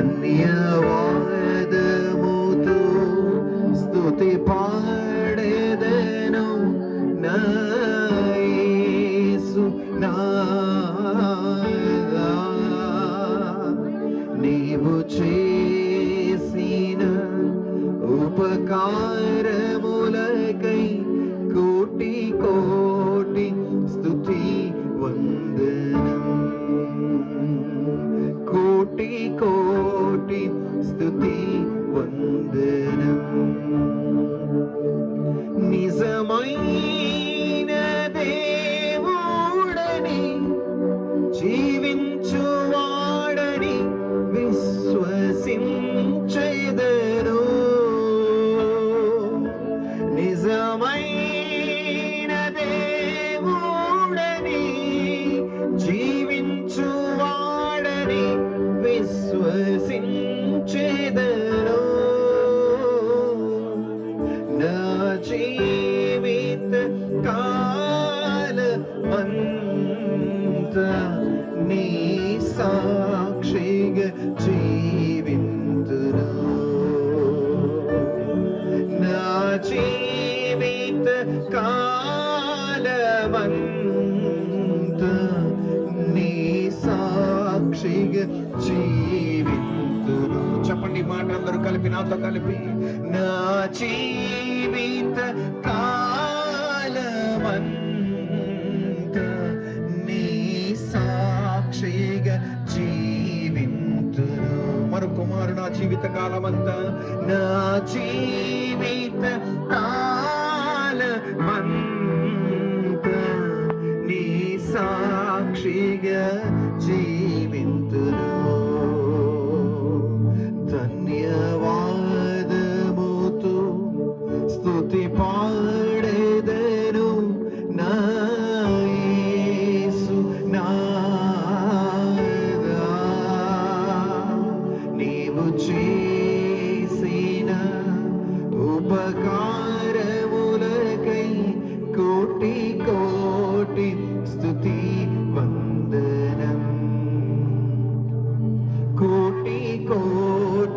ధన్యవాదముతో స్తుతి పాడెదను నా యేసు నాదా. నీవు చేసిన ఉపకారములకై విశ్వసించెదను నిజమైన దేవుడని జీవించువాడని విశ్వసించేదరు. నా జీవిత కాల అంత నీ సా నా జీవిత నీ సాక్షిగా జీవింతును చెప్పండి మాట అందరూ కలిపి నాతో కలిపి నా జీవిత కాలవంత నీ సాక్షిగా జీవింతును మరో కుమారు నా జీవిత కాలమంతా నా జీవిత కాలమంతా నీ సాక్షిగా జీవింతును. ధన్యవాదముతో స్తుతి పాడెదను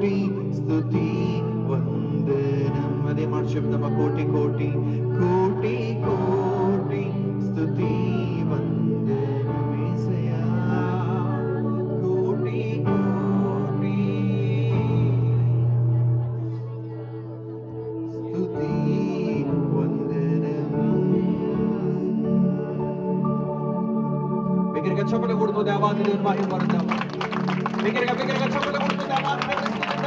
కోటి స్థుతి వందనం. అదే మాట చెప్తామా కోటి కోటి కోటి కోటి. గచ్చపల్లి కొడుతుంది అవాజ్ నిర్వాహి వరద దగ్గరగా దగ్గరగా గచ్చపల్లి కొడుతుంది అవాజ్